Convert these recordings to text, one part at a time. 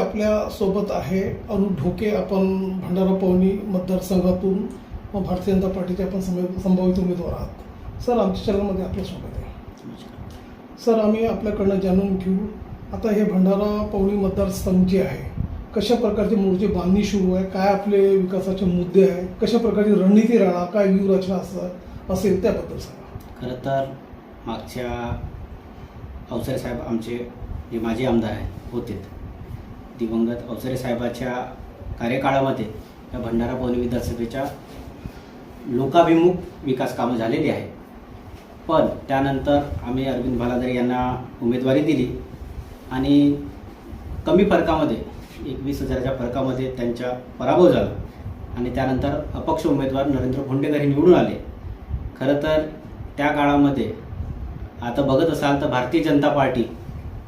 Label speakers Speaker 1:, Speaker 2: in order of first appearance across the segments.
Speaker 1: आपल्यासोबत आहे अनु ढोके. आपण भंडारा पवनी मतदारसंघातून भारतीय जनता पार्टीचे आपण संभावित उमेदवार आहात. सर आमच्या चॅनलमध्ये आपलं स्वागत आहे. सर आम्ही आपल्याकडनं जाणून घेऊ. आता हे भंडारा पवनी मतदारसंघ जे आहे कशा प्रकारचे मोर्चे बांधणी सुरू आहे? काय आपले विकासाचे मुद्दे आहे? कशा प्रकारची रणनीती राहणार? काय व्यूहरचना असं असेल त्याबद्दल सांगा.
Speaker 2: खरं तर मागच्या अवसरे साहेब आमचे जे माजी आमदार आहेत होते. दिवंगत अवसरे साहेबाच्या कार्यकाळामध्ये या भंडारा पवनी विधानसभेच्या लोकाभिमुख विकास कामं झालेली आहेत. पण त्यानंतर आम्ही अरविंद भालादरे यांना उमेदवारी दिली आणि कमी फरकामध्ये एकवीस हजाराच्या फरकामध्ये त्यांचा पराभव झाला आणि त्यानंतर अपक्ष उमेदवार नरेंद्र भोंडेकर हे निवडून आले. खरं तर त्या काळामध्ये आता बघत असाल तर भारतीय जनता पार्टी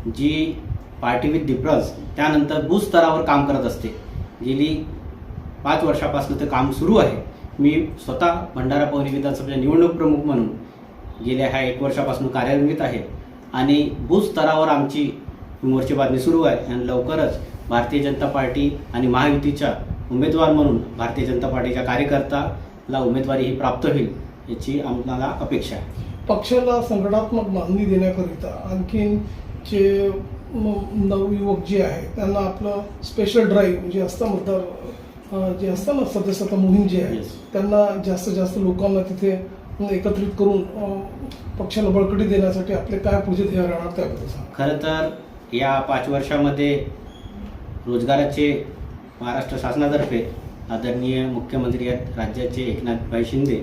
Speaker 2: जी पार्टी विथ दिप्रज त्यानंतर बूथ स्तरावर काम करत असते. गेली पाच वर्षापासून ते काम सुरू आहे. मी स्वतः भंडारा पवनी विधानसभेच्या निवडणूक प्रमुख म्हणून गेल्या ह्या एक वर्षापासून कार्यान्वित आहे. आणि बूथ स्तरावर आमची मोर्चे बातमी सुरू आहे. आणि लवकरच भारतीय जनता पार्टी आणि महायुतीच्या उमेदवार म्हणून भारतीय जनता पार्टीच्या कार्यकर्त्याला उमेदवारी ही प्राप्त होईल याची आम्हाला अपेक्षा आहे.
Speaker 1: पक्षाला संघटनात्मक बांधणी देण्याकरिता आणखीन जे नवयुवक जे आहे त्यांना आपलं स्पेशल ड्राईव्ह जे असतं मतदार जे असतं ना सदस्यता मोहीम जी आहे. त्यांना जास्तीत जास्त लोकांना तिथे एकत्रित करून पक्षाला बळकटी देण्यासाठी आपले काय पुढचे ध्येय राहणार त्याबद्दल सांगा
Speaker 2: खरं तर या पाच वर्षामध्ये रोजगाराचे महाराष्ट्र शासनातर्फे आदरणीय मुख्यमंत्री आहेत राज्याचे एकनाथभाई शिंदे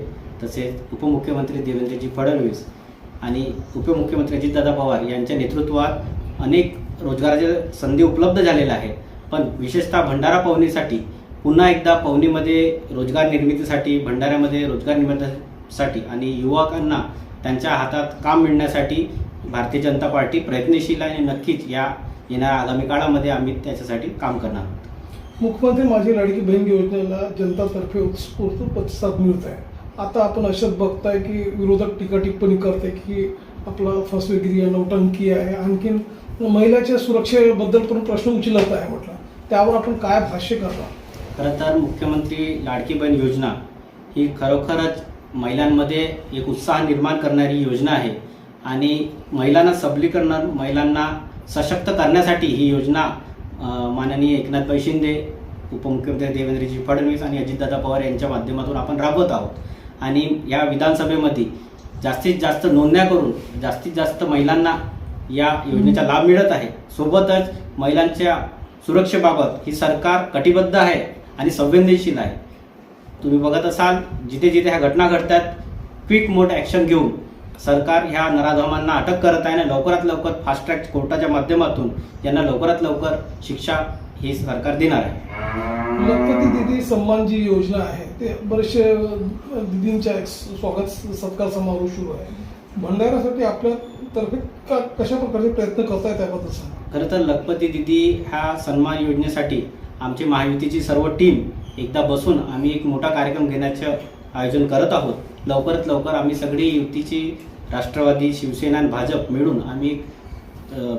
Speaker 2: तसेच उपमुख्यमंत्री देवेंद्रजी फडणवीस आणि उपमुख्यमंत्री अजितदादा पवार यांच्या नेतृत्वात अनेक रोजगाराच्या संधी उपलब्ध झालेल्या आहेत. पण विशेषतः भंडारा पवनीसाठी पुन्हा एकदा पवनीमध्ये रोजगार निर्मितीसाठी भंडाऱ्यामध्ये रोजगार निर्मितीसाठी आणि युवकांना त्यांच्या हातात काम मिळण्यासाठी भारतीय जनता पार्टी प्रयत्नशील आणि नक्कीच या येणाऱ्या आगामी काळामध्ये आम्ही त्याच्यासाठी काम करणार आहोत.
Speaker 1: मुख्यमंत्री माझी लाडकी बहीण योजनेला जनतातर्फे उत्स्फूर्त प्रतिसाद मिळत आहे. आता आपण अशात बघताय की विरोधक टीका टिप्पणी करते की आपला फसवेगिरी आहे नौटंकी आहे. आणखीन महिलाच्या सुरक्षेबद्दल पण प्रश्न उचलत आहे म्हटलं. त्यावर आपण काय भाष्य करणार?
Speaker 2: खरं तर मुख्यमंत्री लाडकी बहीण योजना ही खरोखरच महिलांमध्ये एक उत्साह निर्माण करणारी योजना आहे. आणि महिलांना सबलीकरण महिलांना सशक्त करण्यासाठी ही योजना माननीय एकनाथभाई शिंदे उपमुख्यमंत्री देवेंद्रजी फडणवीस आणि अजितदादा पवार यांच्या माध्यमातून आपण राबवत आहोत. आणि या विधानसभेमध्ये जास्तीत जास्त नोंदण्या करून जास्तीत जास्त महिलांना या योजनेचा लाभ मिळत आहे. सोबतच महिलांच्या सुरक्षेबाबत ही सरकार कटिबद्ध आहे आणि संवेदनशील आहे. तुम्ही बघत असाल जिथे जिथे ह्या घटना घडतात क्विक मोड ॲक्शन घेऊन सरकार ह्या नराधमांना अटक करत आहे आणि लवकरात लवकर फास्ट ट्रॅक कोर्टाच्या माध्यमातून यांना लवकरात लवकर शिक्षा ही सरकार देणार आहे.
Speaker 1: लखपती दिदी सन्मान जी योजना आहे ते बरेचसे दिदींच्या स्वागत सत्कार समारोह सुरू आहे. भंडाऱ्यासाठी आपल्या तर्फे का कशा प्रकारचे प्रयत्न करताय त्याबद्दल सांगा.
Speaker 2: खरं तर लखपती दिदी ह्या सन्मान योजनेसाठी आमची महायुतीची सर्व टीम एकदा बसून आम्ही एक मोठा कार्यक्रम घेण्याचं आयोजन करत आहोत. लवकरात लवकर आम्ही सगळी युतीची राष्ट्रवादी शिवसेना आणि भाजप मिळून आम्ही एक,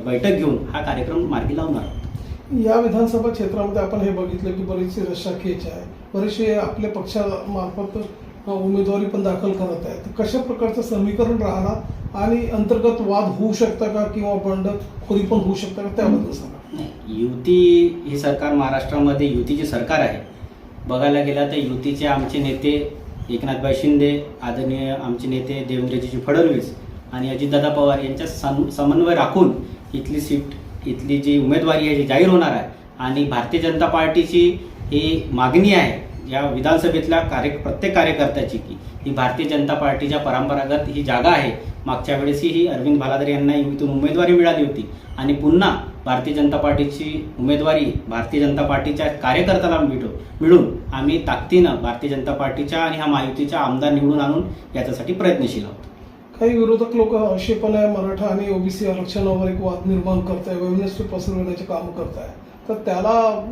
Speaker 2: बैठक घेऊन हा कार्यक्रम मार्गी लावणार आहोत.
Speaker 1: या विधानसभा क्षेत्रामध्ये आपण हे बघितलं की बरेचसे रशाखेच आहे. बरेचसे आपल्या पक्षामार्फत उमेदवारी पण दाखल करत आहेत तर कशा प्रकारचं समीकरण राहणार आणि अंतर्गत वाद होऊ शकता का किंवा बंडखोरी पण होऊ शकता का त्याबद्दल सांगा.
Speaker 2: युती हे सरकार महाराष्ट्रामध्ये युतीचे सरकार आहे. बघायला गेला तर युतीचे आमचे नेते एकनाथभाई शिंदे आदरणीय आमचे नेते देवेंद्रजी फडणवीस आणि अजितदादा पवार यांच्या सम समन्वय राखून इथली सीट इथली जी उमेदवारी आहे जी जाहीर होणार आहे आणि भारतीय जनता पार्टीची ही मागणी आहे या विधानसभेतल्या कार्य प्रत्येक कार्यकर्त्याची की ही भारतीय जनता पार्टीच्या परंपरागत ही जागा आहे. मागच्या वेळेसही ही अरविंद भालादर यांना युतीतून उमेदवारी मिळाली होती. आणि पुन्हा भारतीय जनता पार्टीची उमेदवारी भारतीय जनता पार्टीच्या कार्यकर्त्याला मिळो मिळून आम्ही ताकदीनं भारतीय जनता पार्टीच्या आणि ह्या महायुतीच्या आमदार निवडून आणून याच्यासाठी प्रयत्नशील आहोत.
Speaker 1: काही विरोधक लोक अशेपणे मराठा आणि ओबीसी आरक्षणावर एक वाद निर्माण करताय वैमनस्य पसरवण्याचे काम करताय. तर त्याला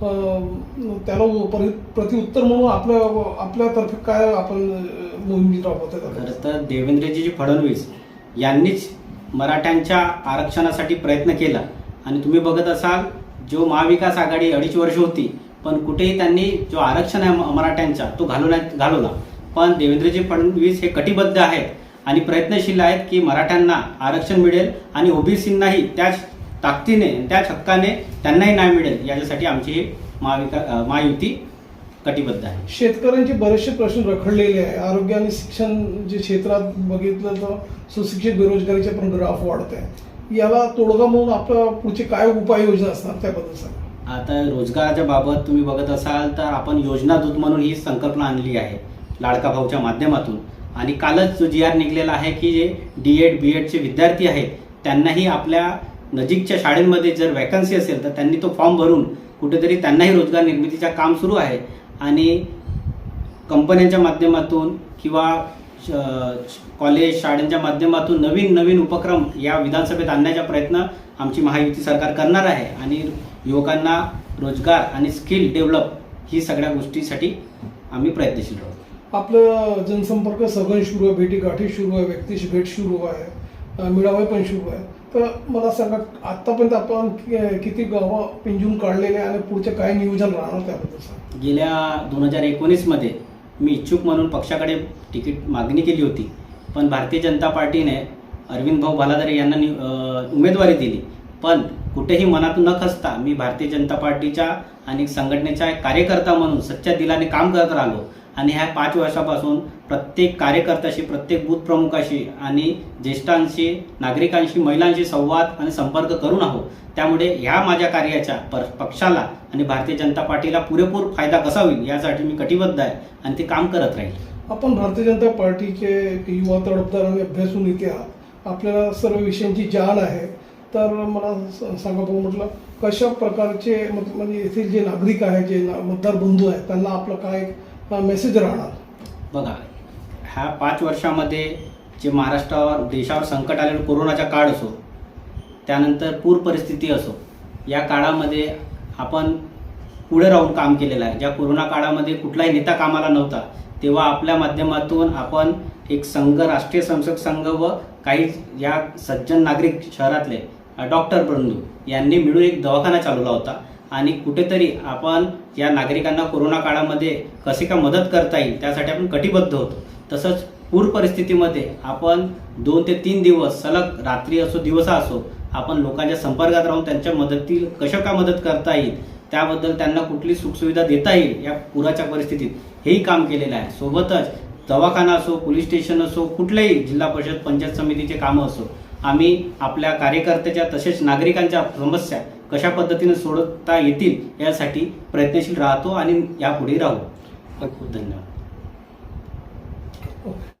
Speaker 1: त्याला परि- प्रतिउत्तर म्हणून आपल्या आपल्यातर्फे काय आपण अं, राबवत
Speaker 2: खरं तर देवेंद्रजीजी फडणवीस यांनीच मराठ्यांच्या आरक्षणासाठी प्रयत्न केला. आणि तुम्ही बघत असाल जो महाविकास आघाडी अडीच वर्ष होती पण कुठेही त्यांनी जो आरक्षण आहे म- मराठ्यांचा तो घालवण्यात घालवला. पण देवेंद्रजी फडणवीस हे कटिबद्ध आहेत आणि प्रयत्नशील आहेत की मराठ्यांना आरक्षण मिळेल आणि ओबीसींनाही त्याच ताकदीने त्याच हक्काने त्यांनाही न्याय मिळेल याच्यासाठी आमची ही महाविका महायुती कटिबद्ध आहे.
Speaker 1: शेतकऱ्यांचे बरेचसे प्रश्न रखडलेले आहे. आरोग्य आणि शिक्षण जे क्षेत्रात बघितलं तर सुशिक्षित बेरोजगारीचे पण ग्राफ वाढत आहे याला तोडगा म्हणून आपल्या पुढचे काय उपाययोजना असणार त्याबद्दल सांगा.
Speaker 2: आता रोजगाराच्या बाबत तुम्ही बघत असाल तर आपण योजना दूत म्हणून ही संकल्पना आणली आहे लाडका भाऊच्या माध्यमातून. आणि कालच जो जी आर निघलेला आहे की जे डी एड बी एडचे विद्यार्थी आहेत त्यांनाही आपल्या नजीकच्या शाळेमध्ये जर वॅकन्सी असेल तर त्यांनी तो फॉर्म भरून कुठेतरी त्यांनाही रोजगार निर्मितीचं काम सुरू आहे. आणि कंपन्यांच्या माध्यमातून किंवा श- कॉलेज शाळांच्या माध्यमातून नवीन नवीन उपक्रम या विधानसभेत आणण्याचा प्रयत्न आमची महायुती सरकार करणार आहे. आणि युवकांना रोजगार आणि स्किल डेव्हलप ही सगळ्या गोष्टीसाठी आम्ही प्रयत्नशील राहू.
Speaker 1: आपलं जनसंपर्क सघन सुरू आहे भेटी गाठी सुरू आहे व्यक्तीशी भेट सुरू आहे अं, मेळावे पण सुरू आहे. तर मला सांगा आतापर्यंत आपण किती गावं पिंजून काढलेले आणि पुढचे काय नियोजन राहणार त्याबद्दल
Speaker 2: गेल्या दोन हजार एकोणीसमध्ये मी इच्छुक म्हणून पक्षाकडे तिकीट मागणी केली होती. पण भारतीय जनता पार्टीने अरविंद भाऊ भालाधारे यांना नि- उमेदवारी दिली. पण कुठेही मनात न खसता मी भारतीय जनता पार्टीच्या आणि संघटनेचा एक कार्यकर्ता म्हणून सच्च्या दिलाने काम करत राहिलो. आणि ह्या पाच वर्षापासून प्रत्येक कार्यकर्त्याशी प्रत्येक बूथ प्रमुखाशी आणि ज्येष्ठांशी नागरिकांशी महिलांशी संवाद आणि संपर्क करून आहोत. त्यामुळे ह्या माझ्या कार्याच्या पर पक्षाला आणि भारतीय जनता पार्टीला पुरेपूर फायदा कसा होईल यासाठी मी कटिबद्ध आहे आणि ते काम करत राहील.
Speaker 1: आपण भारतीय जनता पार्टीचे युवा तडफदार आणि अभ्यासून इथे आहात. आपल्याला सर्व विषयांची जाण आहे. तर मला सांगा भाऊ म्हटलं कशा प्रकारचे म्हणजे येथील जे नागरिक आहेत जे मतदार बंधू आहेत त्यांना आपलं काय मेसेज राहणार.
Speaker 2: बघा ह्या पाच वर्षामध्ये जे महाराष्ट्रावर देशावर संकट आलेलं कोरोनाचा काळ असो त्यानंतर पूर परिस्थिती असो या काळामध्ये आपण पुढे राहून काम केलेलं आहे. ज्या कोरोना काळामध्ये कुठलाही नेता कामाला नव्हता तेव्हा आपल्या माध्यमातून आपण एक संघ राष्ट्रीय संसद संघ व काही या सज्जन नागरिक शहरातले डॉक्टर बंधू यांनी मिळून एक दवाखाना चालवला होता. आणि कुठेतरी आपण या नागरिकांना कोरोना काळामध्ये कसे का मदत करता येईल त्यासाठी आपण कटिबद्ध होतो. तसंच पूर परिस्थितीमध्ये आपण दोन ते तीन दिवस सलग रात्री असो दिवसा असो आपण लोकांच्या संपर्कात राहून त्यांच्या मदतील कशा का मदत करता येईल त्याबद्दल त्यांना कुठली सुखसुविधा देता येईल या पुराच्या परिस्थितीत हेही काम केलेलं आहे. सोबतच दवाखाना असो पोलीस स्टेशन असो कुठल्याही जिल्हा परिषद पंचायत समितीचे कामं असो आम्ही आपल्या कार्यकर्त्याच्या तसेच नागरिकांच्या समस्या कशा पद्धतीने सोडता येतील यासाठी प्रयत्नशील राहतो आणि यापुढे राहू. खूप खूप धन्यवाद.